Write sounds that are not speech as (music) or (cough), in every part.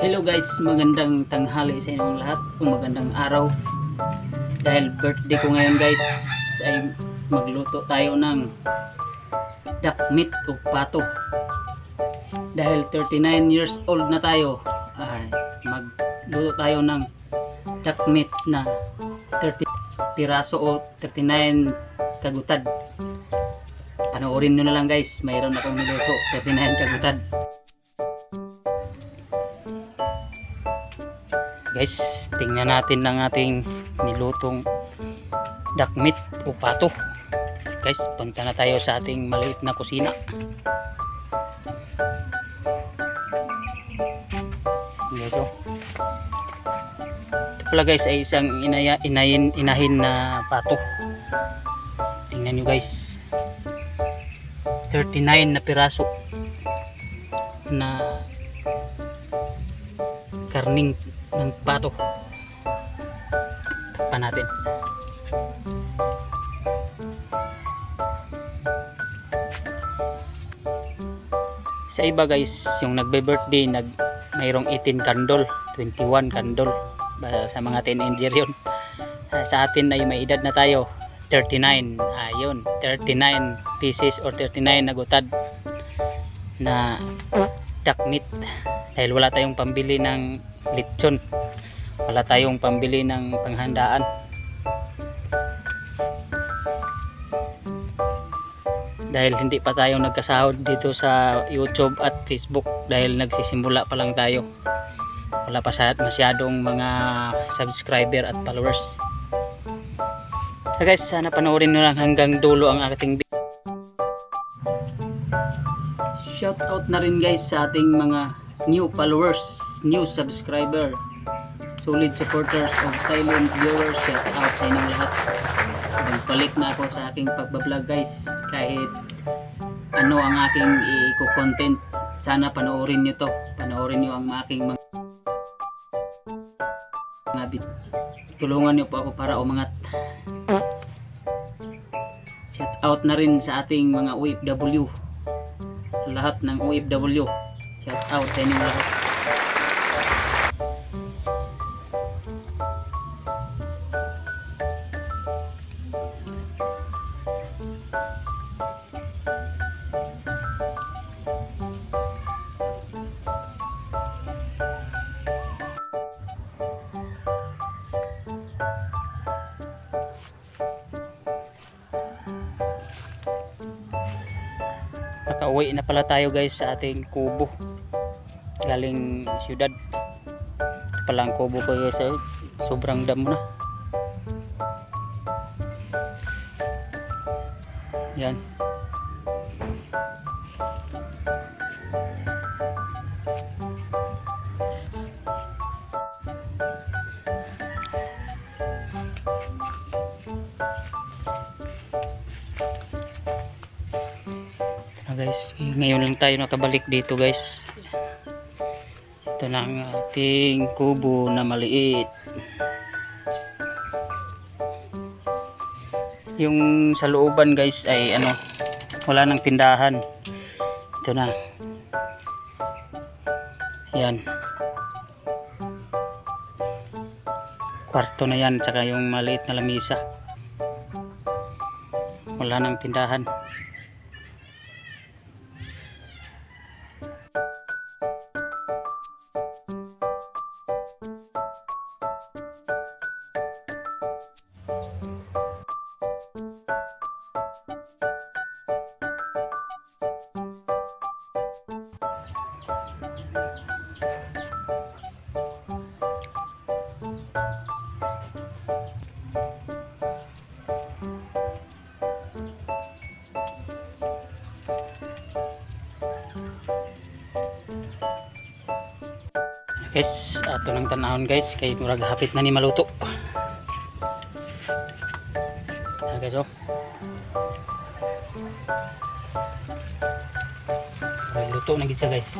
Hello guys, magandang tanghali sa inyong lahat o magandang araw. Dahil birthday ko ngayon guys, ay magluto tayo ng duck meat o pato. Dahil 39 years old na tayo, ay magluto tayo ng duck meat na 30 piraso o 39 kagutad. Panoorin nyo na lang guys, mayroon akong niluto, 39 kagutad. Guys, tingnan natin ang ating nilutong duck meat o pato. Guys, punta na tayo sa ating maliit na kusina. Guys, oh. Ito pala guys ay isang inaya, inayin, inahin na pato. Tingnan nyo guys. 39 na piraso na karning ng pato. Takpan natin. Sa iba guys, yung nagbe-birthday, nag mayroong 18 candle, 21 candle Ba- sa mga teenager yun. Ah, Sa atin ay may edad na tayo, 39. Ayun, 39 pieces or 39 na gutad na duck meat dahil wala tayong pambili ng lechon. Wala tayong pambili ng panghandaan. Dahil hindi pa tayo nagkasahod dito sa YouTube at Facebook. Dahil nagsisimula pa lang tayo. Wala pa sa masyadong mga subscriber at followers. So guys sana panoorin nyo lang hanggang dulo ang ating video shout out na rin guys sa ating mga new followers, new subscriber, solid supporters of silent viewers. Shout out sa inyong lahat. Nagbalik na ako sa aking pagbablog guys. Kahit ano ang aking i-content, sana panoorin nyo to. Panoorin nyo ang aking mga. Tulungan nyo po ako para umangat. Shout out na rin sa ating mga OFW lahat ng OFW shout out sa inyong lahat nakauwi na pala tayo guys sa ating kubo. Galing syudad ito kubo ko guys eh. sobrang damo na. Yan Ah, guys, ngayon lang tayo nakabalik dito guys. Ito na ang ating kubo na maliit. Yung sa looban guys ay ano, wala nang tindahan. Ito na. Yan. Kwarto na yan, tsaka yung maliit na lamisa. Wala nang tindahan. Guys ato ng tanahon guys kay murag hapit na ni maluto. Ah, guys oh. Luto na gid siya guys.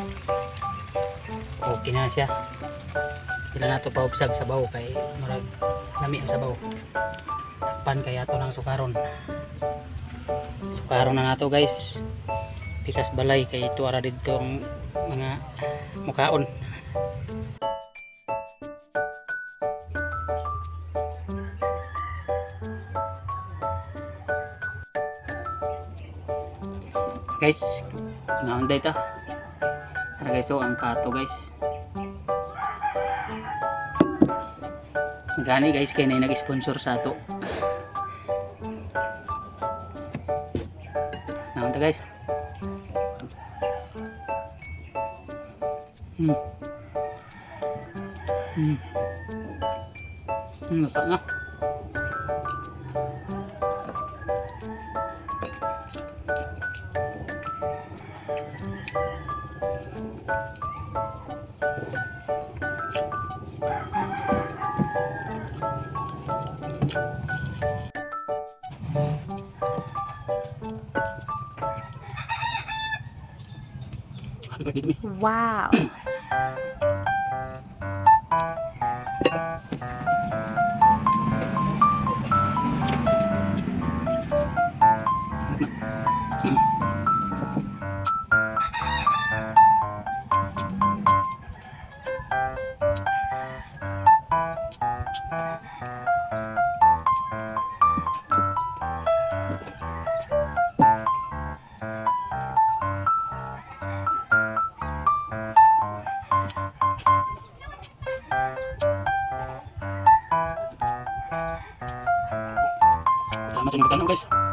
Okay na siya. Sila na to paubsag sa baw kay murag lami ang sabaw takpan kay ato ng sukaron. Sukaron na nato guys. Pikas balay kay ito ara dito mga mukaon guys naunday ta Tara guys so ang pato guys. Magani guys kay na nag-sponsor sa ato. Naunday guys? Hmm. Hmm. Hmm, mata Wow. (clears throat) Tama sa inyo guys.